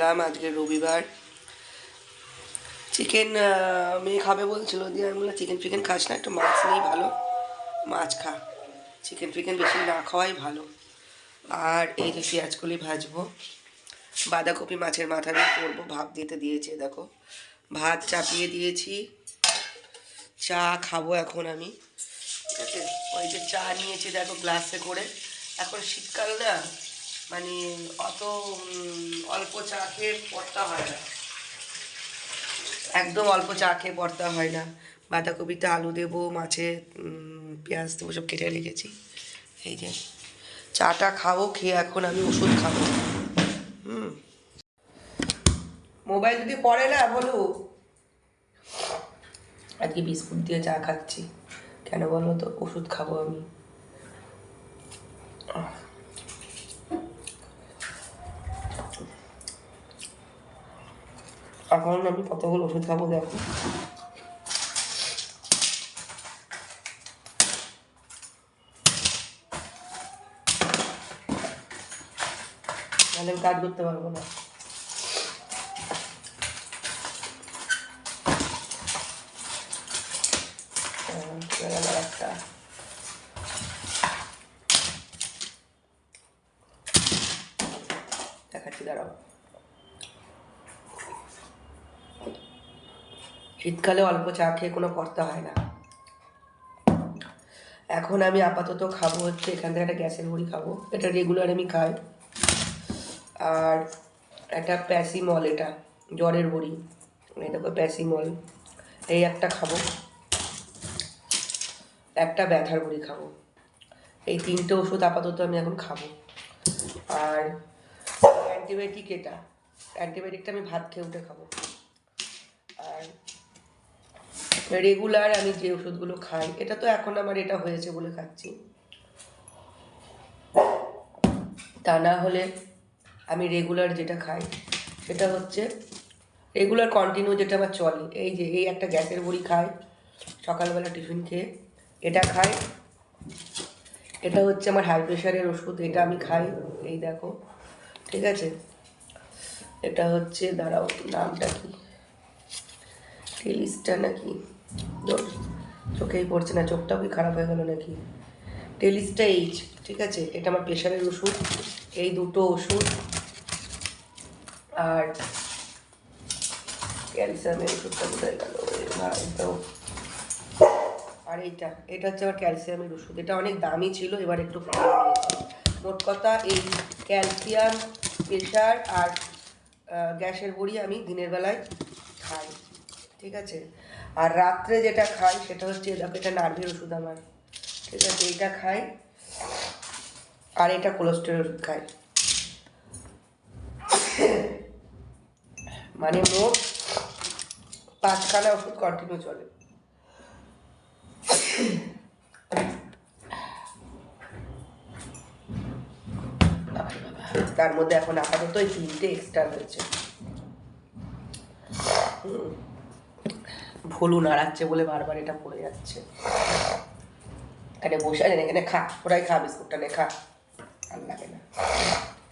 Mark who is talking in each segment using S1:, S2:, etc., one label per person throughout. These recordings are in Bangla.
S1: মাছ আজকে রবিবার। চিকেন মেয়ে খাবে বলছিল। দিয়ে আমি বললাম চিকেন ফিকেন খাস না, একটু মাছ নেই ভালো। মাছ খা। চিকেন ফিকেন বেশি না খাওয়াই ভালো। আর এই যে পেঁয়াজকলি ভাজবো। বাঁধাকপি মাছের মাথা দিয়ে করব ভাত দিতে দিয়েছে, দেখো। ভাত চাপিয়ে দিয়েছি। চা খাব এখন আমি। ঠিক আছে? ওই যে চা নিয়েছি, দেখো গ্লাসে করে। এখন শীতকাল না। মানে অত অল্প চা খেয়ে পড়তা হয় না। একদম অল্প চা খেয়ে পড়তা হয় না। বাঁধাকপিতে আলু দেবো, মাছে পেঁয়াজ দেবো, সব কেটে রেখেছি। এই যে, চাটা খাব, খেয়ে এখন আমি ওষুধ খাব। হুম। মোবাইল যদি পড়ে না, বলো। আজকে বিস্কুট দিয়ে চা খাচ্ছি। কেন বলো তো? ওষুধ খাব আমি। এখন আমি কতগুলো ওষুধ খাব দেখো। তাহলে আমি কাজ করতে পারব না আহ, চলে গেল একটা দেখাচ্ছি দাঁড়াও শীতকালে অল্প চা খেয়ে কোনো করতে হয় না। এখন আমি আপাতত খাব হচ্ছে এখান থেকে একটা গ্যাসের বড়ি খাব। এটা রেগুলার আমি খাই। আর একটা প্যাসিমল এটা, জ্বরের বড়ি। দেখো প্যাসিমল। এই একটা খাব। একটা ব্যথার বড়ি খাব। এই তিনটে ওষুধ আপাতত আমি এখন খাব। আর অ্যান্টিবায়োটিক এটা। অ্যান্টিবায়োটিকটা আমি ভাত খেয়ে উঠে খাব আর রেগুলার আমি যে ওষুধগুলো খাই, এটা তো এখন আমার এটা হয়েছে বলে খাচ্ছি। তা না হলে আমি রেগুলার যেটা খাই, সেটা হচ্ছে রেগুলার কন্টিনিউ যেটা আমার চলে। এই যে, এই একটা গ্যাসের বড়ি খাই, সকালবেলা টিফিন খেয়ে, এটা খাই। এটা হচ্ছে আমার হাই প্রেশারের ওষুধ, এটা আমি খাই। এই দেখো, ঠিক আছে? এটা হচ্ছে, দাঁড়াও, নামটা কি? টেলিস্টা নাকি? চোখেই পড়ছে না, চোখটাও কি খারাপ হয়ে গেল নাকি? টেলিস্টা এইচ ঠিক আছে? এটা আমার প্রেশারের ওষুধ, এই দুটো ওষুধ। আর ক্যালসিয়ামের ওষুধটা কোথায় গেল। আর এইটা, এটা হচ্ছে আমার ক্যালসিয়ামের ওষুধ। এটা অনেক দামি ছিল, এবার একটু মোট কথা, এই ক্যালসিয়াম, প্রেশার আর গ্যাসের বড়ি আমি দিনের বেলায় খাই, ঠিক আছে? আর রাত্রে যেটা খাই সেটা হচ্ছে এটা নার্ভের ওষুধ আমার। ঠিক আছে এটা খাই আর এটা কোলেস্টেরল ওষুধ খাই। মানে মোট পাঁচখানা ওষুধ কন্টিনিউ চলে। তার মধ্যে এখন আপাতত এই তিনটে এক্সট্রা হয়েছে। হুম। ভুলু নাড়াচ্ছে বলে বারবার এটা পড়ে যাচ্ছে। এখানে বসে আছেন এখানে খা, ওরাই খা বিস্কুটটা নে, খা। ভালো লাগে না।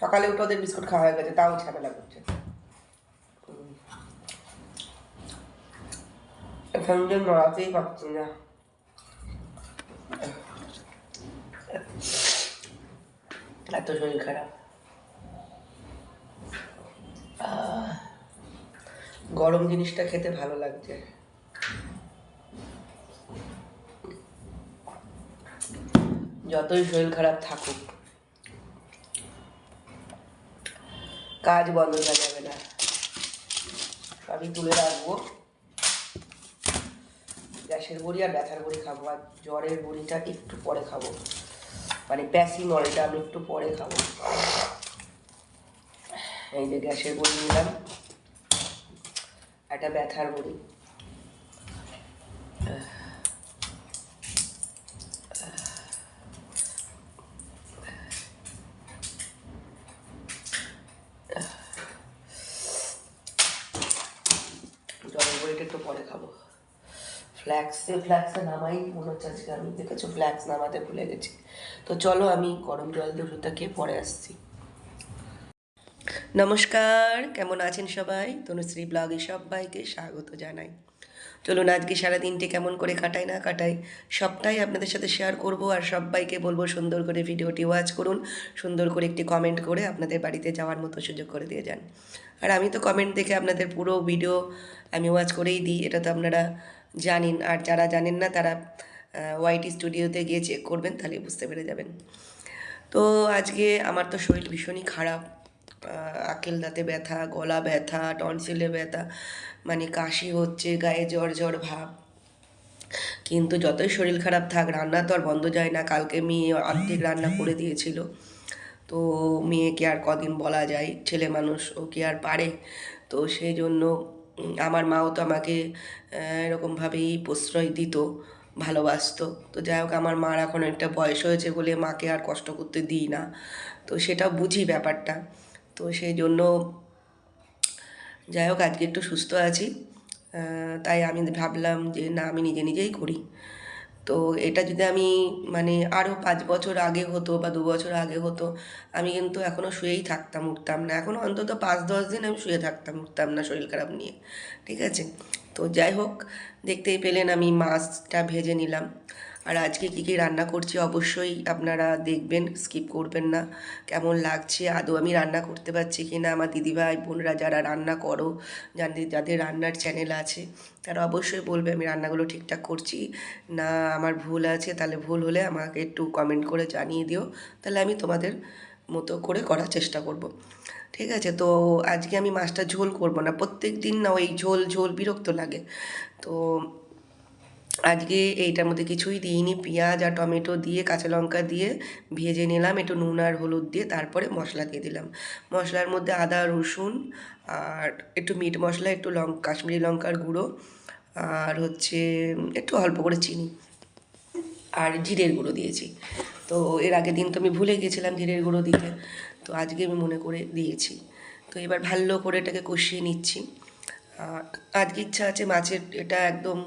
S1: সকালে উঠে ওদের বিস্কুট খাওয়া হয়ে গেছে, তাও ঝামেলা করছে। এখান দিয়ে নড়াতেই পারছি না। এত শরীর খারাপ। গরম জিনিসটা খেতে ভালো লাগছে। যতই শরীর খারাপ থাকুক। কাজ বন্ধ করা যাবে না। সবই তুলে রাখব। গ্যাসের বড়ি আর ব্যথার বড়ি খাব, আর জ্বরের বড়িটা একটু পরে খাব। মানে প্যাসিমল এটা আমি একটু পরে খাব। এই যে গ্যাসের বড়ি নিলাম। একটা ব্যথার বড়ি। বড়িটা একটু পরে খাব। ফ্ল্যাক্সে ফ্ল্যাক্সে নামাই, মনে হচ্ছে আজকে আমি দেখেছ ফ্ল্যাক্স নামাতে ভুলে গেছি। তো চলো আমি গরম জল দিয়ে খেয়ে পরে আসছি। নমস্কার, কেমন আছেন সবাই? তনুশ্রী ব্লগে সবাইকে স্বাগত জানাই। চলুন আজকে সারা দিনটি কেমন করে কাটাই না কাটাই, সবটাই আপনাদের সাথে শেয়ার করব আর সবাইকে বলব সুন্দর করে ভিডিওটি ওয়াচ করুন, সুন্দর করে একটি কমেন্ট করে আপনাদের বাড়িতে যাওয়ার মতো সুযোগ করে দিয়ে যান। আর আমি তো কমেন্ট দেখে আপনাদের পুরো ভিডিও আমি ওয়াচ করেই দিই, এটা তো আপনারা জানেন। আর যারা জানেন না, তারা ওয়াইটি স্টুডিওতে গিয়ে চেক করবেন তাহলে বুঝতে পেরে যাবেন। তো আজকে আমার তো শরীর ভীষণই খারাপ আকেল দাঁতে ব্যথা, গলা ব্যথা টনসিলে ব্যথা মানে কাশি হচ্ছে, গায়ে জ্বর জ্বর ভাব। কিন্তু যতই শরীর খারাপ থাক, রান্না তো আর বন্ধ যায় না। কালকে মেয়ে অর্ধেক রান্না করে দিয়েছিল। তো মেয়েকে আর কদিন বলা যায়, ছেলে মানুষ, ও কি আর পারে? তো সেই জন্য আমার মাও তো আমাকে এরকমভাবেই প্রশ্রয় দিত, ভালোবাসতো। তো যাই হোক, আমার মার এখন একটা বয়স হয়েছে বলে মাকে আর কষ্ট করতে দিই না। তো সেটা বুঝি ব্যাপারটা। তো সেই জন্য যাই হোক, আজকে একটু সুস্থ আছি। তাই আমি ভাবলাম যে না, আমি নিজে নিজেই করি। তো এটা যদি আমি মানে আরও পাঁচ বছর আগে হতো বা দু বছর আগে হতো, আমি কিন্তু এখনও শুয়েই থাকতাম, উঠতাম না। এখনও অন্তত পাঁচ, দশ দিন আমি শুয়ে থাকতাম, উঠতাম না শরীর খারাপ নিয়ে। ঠিক আছে? তো যাই হোক, দেখতেই পেলেন আমি মাছটা ভেজে নিলাম। আর আজকে কী কী রান্না করছি অবশ্যই আপনারা দেখবেন স্কিপ করবেন না। কেমন লাগছে? আদৌ আমি রান্না করতে পারছি কি না? আমার দিদিভাই, বোনরা যারা রান্না করো যাদের যাদের রান্নার চ্যানেল আছে, তারা অবশ্যই বলবে আমি রান্নাগুলো ঠিকঠাক করছি না, আমার ভুল আছে। তাহলে ভুল হলে আমাকে একটু কমেন্ট করে জানিয়ে দিও। তাহলে আমি তোমাদের মতো করে করার চেষ্টা করব। ঠিক আছে, তো আজকে আমি মাছটা ঝোল করব না। প্রত্যেক দিন না ওই ঝোল ঝোল বিরক্ত লাগে। তো আজকে এইটার মধ্যে কিছুই দিইনি। পেঁয়াজ আর টমেটো দিয়ে, কাঁচা লঙ্কা দিয়ে ভেজে নিলাম, একটু নুন আর হলুদ দিয়ে তারপরে মশলা দিয়ে দিলাম। মশলার মধ্যে আদা, রসুন আর একটু মিট মশলা, একটু লঙ্কা কাশ্মীরি লঙ্কার গুঁড়ো আর হচ্ছে একটু অল্প করে চিনি আর জিরের গুঁড়ো দিয়েছি। তো এর আগের দিন তো আমি ভুলে গেছিলাম জিরের গুঁড়ো দিতে, তো আজকে আমি মনে করে দিয়েছি। তো এবার ভালো করে এটাকে কষিয়ে নিচ্ছি। আজকে ইচ্ছা আছে মাছের, এটা একদম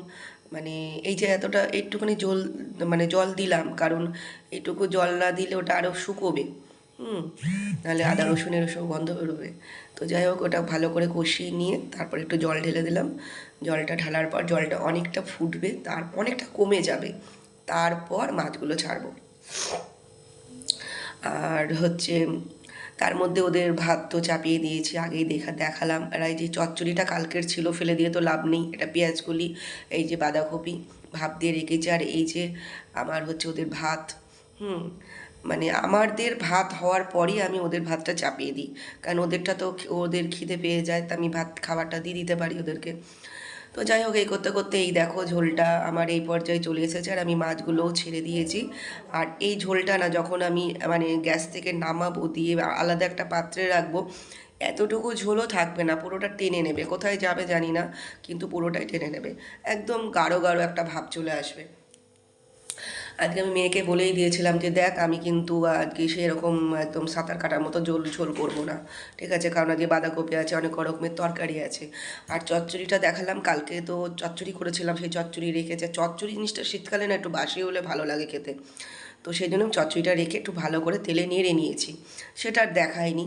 S1: মানে এই যে এতটা একটুখানি জল মানে জল দিলাম, কারণ এইটুকু জল না দিলে ওটা আরও শুকোবে। হুম, নাহলে আদা রসুনের সব গন্ধ বেরোবে। তো যাই হোক, ওটা ভালো করে কষিয়ে নিয়ে তারপর একটু জল ঢেলে দিলাম। জলটা ঢালার পর জলটা অনেকটা ফুটবে, তার অনেকটা কমে যাবে। তারপর মাছগুলো ছাড়বো। আর হচ্ছে তার মধ্যে ওদের ভাত তো চাপিয়ে দিয়েছি, আগেই দেখা, দেখালাম। আর এই যে চচ্চড়িটা কালকের ছিল, ফেলে দিয়ে তো লাভ নেই, এটা পেঁয়াজগুলি, এই যে বাঁধাকপি ভাপ দিয়ে রেখেছি। আর এই যে আমার হচ্ছে ওদের ভাত, হুম মানে আমাদের ভাত হওয়ার পরই আমি ওদের ভাতটা চাপিয়ে দিই। কারণ ওদেরটা তো ওদের খিদে পেয়ে যায়, তা আমি ভাত খাবারটা দিয়ে দিতে পারি ওদেরকে। তো যাই হোক, এই করতে করতে এই দেখো ঝোলটা আমার এই পর্যায়ে চলে এসেছে আর আমি মাছগুলোও ছেড়ে দিয়েছি। আর এই ঝোলটা না যখন আমি মানে গ্যাস থেকে নামাবো, দিয়ে আলাদা একটা পাত্রে রাখব, এতটুকু ঝোলও থাকবে না, পুরোটা টেনে নেবে। কোথায় যাবে জানি না, কিন্তু পুরোটাই টেনে নেবে। একদম গাঢ় গাঢ় একটা ভাব চলে আসবে। আজকে আমি মেয়েকে বলেই দিয়েছিলাম যে, দেখ, আমি কিন্তু আজকে সেরকম একদম সাঁতার কাটার মতো ঝোল ঝোল করব না। ঠিক আছে? কারণ আজকে বাঁধাকপি আছে, অনেক রকমের তরকারি আছে। আর চচ্চড়িটা দেখালাম, কালকে তো চচ্চড়ি করেছিলাম, সেই চচ্চড়ি রেখেছে চচ্চড়ি জিনিসটা শীতকালে না একটু বাসি হলে ভালো লাগে খেতে। তো সেই জন্য চচ্চড়িটা রেখে একটু ভালো করে তেলে নেড়ে নিয়েছি। সেটা আর দেখায়নি।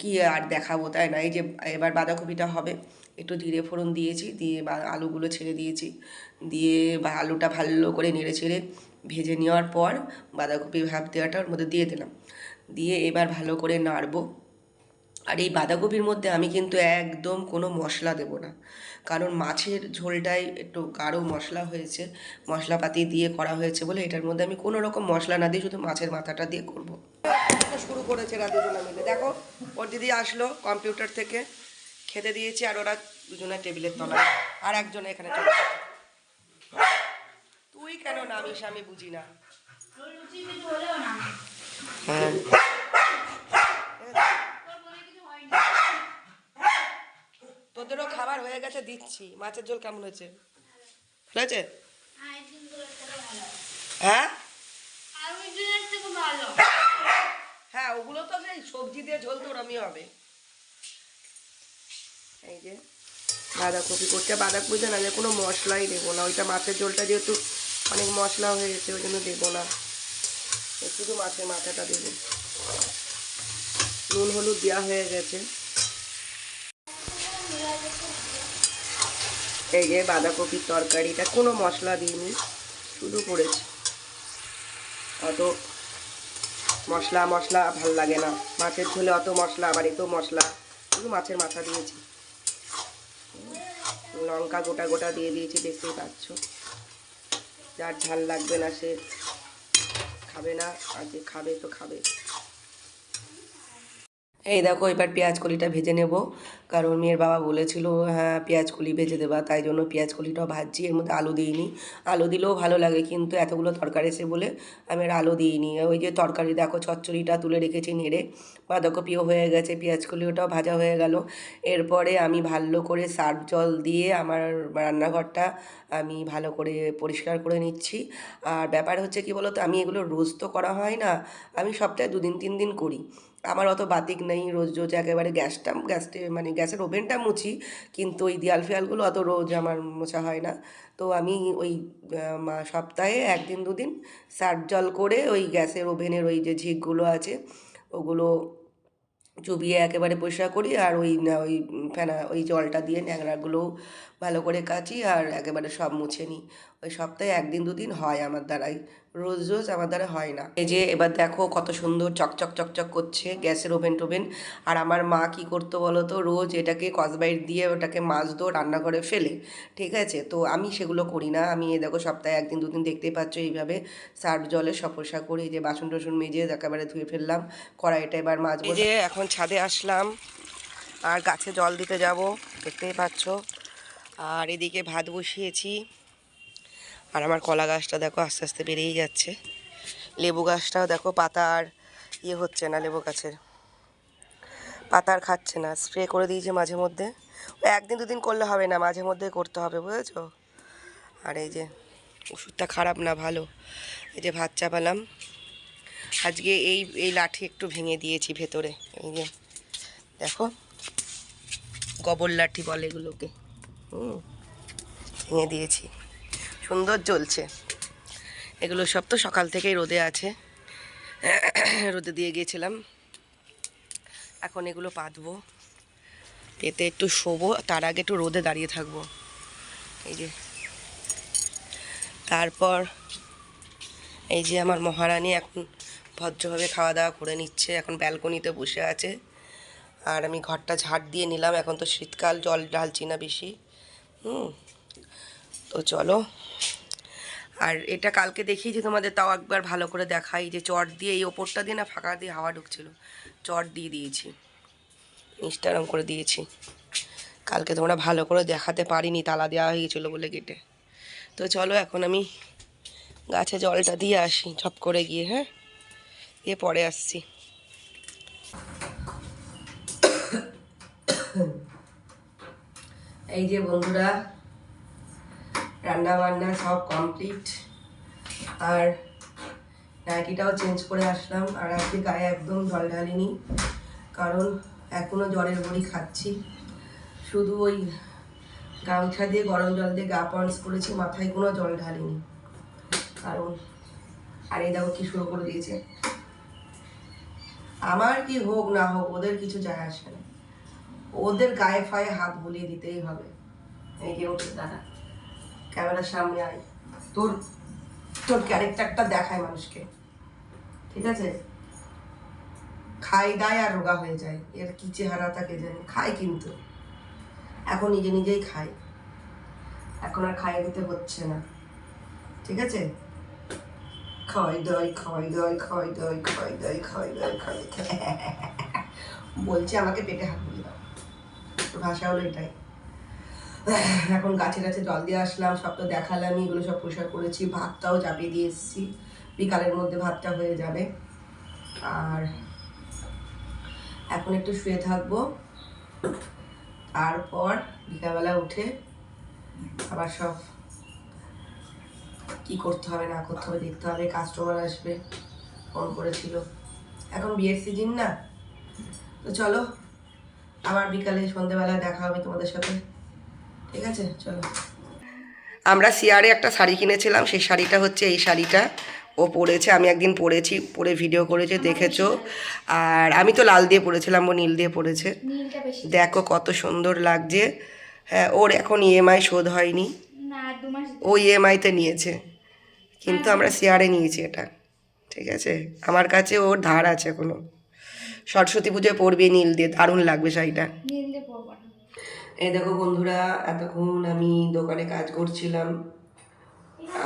S1: কি আর দেখাবো তাই না? এই যে, এবার বাঁধাকপিটা হবে, একটু জিরে ফোড়ন দিয়েছি, দিয়ে আলুগুলো ছেড়ে দিয়েছি। দিয়ে আলুটা ভালো করে নেড়ে ছেড়ে ভেজে নেওয়ার পর বাঁধাকপি ভাপ দেওয়াটা ওর মধ্যে দিয়ে দিলাম। দিয়ে এবার ভালো করে নাড়বো। আর এই বাঁধাকপির মধ্যে আমি কিন্তু একদম কোনো মশলা দেব না। কারণ মাছের ঝোলটাই একটু গাঢ় মশলা হয়েছে, মশলাপাতি দিয়ে করা হয়েছে বলে এটার মধ্যে আমি কোনো রকম মশলা না দিয়ে শুধু মাছের মাথাটা দিয়ে করব। শুরু করেছে এরা মিলে। দেখো, ওর দিদি আসলো কম্পিউটার থেকে, খেতে দিয়েছি আর ওরা দুজনে টেবিলের তলায়। আর একজন এখানে চলে। তুই কেন নামিস আমি বুঝি না। হ্যাঁ। তোদেরও খাবার হয়ে গেছে দিচ্ছি। মাছের ঝোল কেমন হয়েছে? ভালো হয়েছে? হ্যাঁ? হ্যাঁ ওগুলো তো সেই সবজি দিয়ে ঝোল তো ওরমই হবে। এই যে বাঁধাকপি করছে বাঁধাকপিতে না যে কোনো মশলাই দেবো না ওইটা মাছের ঝোলটা যেহেতু অনেক মশলা হয়ে গেছে, ওই জন্য দেবো না। শুধু মাছের মাথাটা দেবো। নুন, হলুদ দেওয়া হয়ে গেছে। এই যে বাঁধাকপির তরকারিটা, কোনো মশলা দিইনি, শুধু করেছি। অত মশলা মশলা ভালো লাগে না। মাছের ঝোলে অত মশলা, আবার এত মশলা। শুধু মাছের মাথা দিয়েছি। লঙ্কা গোটা গোটা দিয়ে দিয়েছি, দেখতেই পাচ্ছ। যার ঝাল লাগবে না সে খাবে না আর যে খাবে তো খাবে। এই দেখো, এবার পেঁয়াজ কলিটা ভেজে নেব। কারণ মেয়ের বাবা বলেছিল হ্যাঁ পেঁয়াজ কলি ভেজে দেবা, তাই জন্য পেঁয়াজ কলিটাও ভাজছি, এর মধ্যে আলু দিইনি। আলু দিলেও ভালো লাগে, কিন্তু এতগুলো তরকারি এসে বলে আমি আর আলু দিইনি। ওই যে তরকারি দেখো, চচ্চড়িটা তুলে রেখেছি নেড়ে। বাঁধাকপিও হয়ে গেছে, পেঁয়াজ কলি ওটাও ভাজা হয়ে গেল। এরপরে আমি ভালো করে সার্ফ জল দিয়ে আমার রান্নাঘরটা আমি ভালো করে পরিষ্কার করে নিচ্ছি। আর ব্যাপার হচ্ছে কি বলো তো আমি এগুলো রোজ তো করা হয় না, আমি সপ্তাহে দুদিন, তিন দিন করি। আমার অত বাতিক নেই রোজ রোজ একেবারে গ্যাসটা, গ্যাসটে মানে গ্যাসের ওভেনটা মুছি, কিন্তু ওই দেয়াল ফেয়ালগুলো অত রোজ আমার মোছা হয় না। তো আমি ওই সপ্তাহে একদিন দুদিন সার্ফ জল করে ওই গ্যাসের ওভেনের ওই যে ঝিকগুলো আছে, ওগুলো চুবিয়ে একেবারে পরিষ্কার করি আর ওই ওই ফেনা, ওই জলটা দিয়ে ন্যাংরাগুলোও ভালো করে কাচি আর একেবারে সব মুছে নিই। ওই সপ্তাহে একদিন দুদিন হয় আমার দ্বারাই। রোজ রোজ আমার দ্বারা হয় না। এই যে এবার দেখো কত সুন্দর চকচক চকচক করছে গ্যাসের ওভেন টোভেন। আর আমার মা কি করতো বলো তো? রোজ এটাকে কসবাইট দিয়ে ওটাকে মাজতো রান্নাঘরে ফেলে। ঠিক আছে? তো আমি সেগুলো করি না। আমি এ দেখো সপ্তাহে একদিন দুদিন দেখতেই পাচ্ছ এইভাবে সার্ফ জলে পরিষ্কার করি এই যে বাসন টাসন মেজে একেবারে ধুয়ে ফেললাম। কড়াইটা এবার মাজবো এই যে এখন ছাদে আসলাম। আর গাছে জল দিতে যাব। দেখতেই পাচ্ছ? আর এদিকে ভাত বসিয়েছি। আর আমার কলা গাছটা দেখো আস্তে আস্তে বেড়েই যাচ্ছে। লেবু গাছটাও দেখো পাতা আর ইয়ে হচ্ছে না লেবু গাছের। পাতা আর খাচ্ছে না স্প্রে করে দিয়েছে মাঝে মধ্যে। একদিন দুদিন করলে হবে না, মাঝে মধ্যে করতে হবে, বুঝেছ? আর এই যে ওষুধটা খারাপ না, ভালো। এই যে ভাত চাপালাম। আজকে এই এই লাঠি একটু ভেঙে দিয়েছি ভেতরে। এই যে দেখো, গোবর লাঠি বলে এগুলোকে। হুম ভেঙে দিয়েছি। সুন্দর জ্বলছে। এগুলো সব তো সকাল থেকেই রোদে আছে। রোদে দিয়ে গিয়েছিলাম। এখন এগুলো পাতবো। পেতে একটু শোবো, তার আগে একটু রোদে দাঁড়িয়ে থাকব। এই যে। তারপর এই যে আমার মহারানী এখন ভদ্রভাবে খাওয়া দাওয়া করে নিচ্ছে। এখন ব্যালকনিতে বসে আছে। আর আমি ঘরটা ঝাড় দিয়ে নিলাম। এখন তো শীতকাল, জল ঢালছি না বেশি। হুম। তো চলো। আর এটা কালকে দেখিয়েছি তোমাদের তাও একবার ভালো করে দেখাই যে চট দিয়ে এই ওপরটা দিয়ে না ফাঁকা দিয়ে হাওয়া ঢুকছিল। চট দিয়ে দিয়েছি। ইনস্টাগ্রাম করে দিয়েছি। কালকে তোমরা ভালো করে দেখাতে পারিনি, তালা দেওয়া হয়ে গেছিল বলে গেটে তো চলো এখন আমি গাছে জলটা দিয়ে আসি, ঝপ করে গিয়ে হ্যাঁ? দিয়ে পরে আসছি। এই যে বন্ধুরা রান্না বান্না সব কমপ্লিট আর নাইটিটাও চেঞ্জ করে আসলাম, আর আজকে গায়ে একদম জল ঢালিনি, কারণ এখনও জ্বরের বড়ি খাচ্ছি। শুধু ওই গামছা দিয়ে, গরম জল দিয়ে গা পান্স করেছি, মাথায় কোনো জল ঢালিনি। কারণ, আর এই দেখো কি শুরু করে দিয়েছে। আমার কি হোক না হোক, ওদের কিছু যায় আসে না। ওদের গায়ে ফায়ে হাত বুলিয়ে দিতেই হবে। এই যে ওঠে দাদা। ক্যামেরার সামনে আয়। তোর তোর ক্যারেক্টারটা দেখায় মানুষকে। ঠিক আছে? খাই দায় আর রোগা হয়ে যায়। এর কি চেহারা থাকে জানি? খায় কিন্তু। এখন নিজে নিজেই খায়। এখন আর খাইয়ে দিতে হচ্ছে না। ঠিক আছে? খাওয়াই দাই খাওয়াই দাই খাওয়াই দাই খাওয়াই দাই খাওয়াই দাই খাওয়াই বলছে আমাকে পেটে হাত ভাষা হলো এটাই। এখন গাছে গাছে জল দিয়ে আসলাম, সব তো দেখালাম এগুলো সব পরিষ্কার করেছি, ভাতটাও চাপিয়ে দিয়ে এসেছি। বিকালের মধ্যে ভাতটা হয়ে যাবে। আর এখন একটু শুয়ে থাকব। তারপর বিকালবেলা উঠে আবার সব কি করতে হবে, না করতে হবে, দেখতে হবে কাস্টমার আসবে ফোন করেছিল। এখন বিয়ের সিজন না। তো চলো আবার বিকালে সন্ধ্যেবেলা দেখা হবে তোমাদের সাথে। ঠিক আছে? চলো। আমরা সিয়ারে একটা শাড়ি কিনেছিলাম সেই শাড়িটা হচ্ছে এই শাড়িটা। ও পড়েছে আমি একদিন পড়েছি পরে ভিডিও করেছে দেখেছ। আর আমি তো লাল দিয়ে পড়েছিলাম ও নীল দিয়ে
S2: বেশি
S1: দেখো কত সুন্দর লাগছে। হ্যাঁ ওর এখন ইএমআই শোধ হয়নি। ও ইএমআইতে নিয়েছে। কিন্তু আমরা শেয়ারে নিয়েছি এটা। ঠিক আছে? আমার কাছে ওর ধার আছে এখনও। সরস্বতী পুজোয় পড়বে নীল দিয়ে দারুণ লাগবে শাড়িটা।
S2: পরবো
S1: এই দেখো বন্ধুরা এতক্ষণ আমি দোকানে কাজ করছিলাম।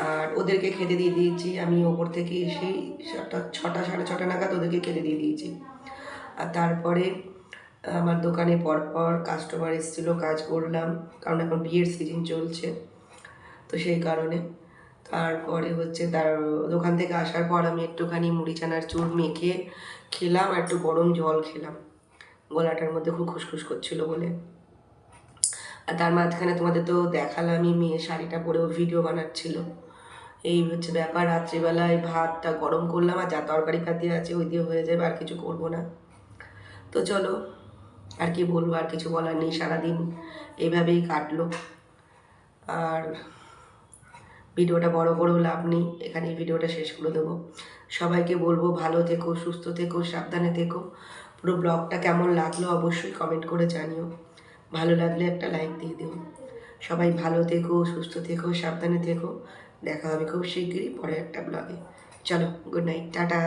S1: আর ওদেরকে খেতে দিয়ে দিয়েছি। আমি ওপর থেকে এসে ছটা ছটা সাড়ে ছটা নাগাদ ওদেরকে খেতে দিয়ে দিয়েছি। আর তারপরে আমার দোকানে পরপর কাস্টমার এসেছিল কাজ করলাম। কারণ এখন বিয়ের সিজন চলছে তো সেই কারণে। তারপরে হচ্ছে তার দোকান থেকে আসার পর আমি একটুখানি মুড়ি চানার চুর মেখে খেলাম, আর একটু গরম জল খেলাম। গলাটার মধ্যে খুব খুসখুস করছিল বলে। আর তার মাঝখানে তোমাদের তো দেখালামই মেয়ে শাড়িটা পরেও ভিডিও বানাচ্ছিল। এই হচ্ছে ব্যাপার, রাত্রিবেলায় ভাতটা গরম করলাম, আর যা তরকারি পাতি আছে ওই দিয়ে হয়ে যাবে, আর কিছু করব না। তো চলো, আর কি বলব, আর কিছু বলার নেই, সারাদিন এইভাবেই কাটলো। আর ভিডিওটা বড় করেও লাভ নেই এখানে ভিডিওটা শেষ করে দেবো। সবাইকে বলব ভালো থেকো, সুস্থ থেকো, সাবধানে থেকো। পুরো ব্লগটা কেমন লাগল অবশ্যই কমেন্ট করে জানিও। ভালো লাগলে একটা লাইক দিয়ে দিও। সবাই ভালো থেকো, সুস্থ থেকো, সাবধানে থেকো। দেখা হবে খুব শিগগিরই পরে একটা ব্লগে চলো গুড নাইট টাটা।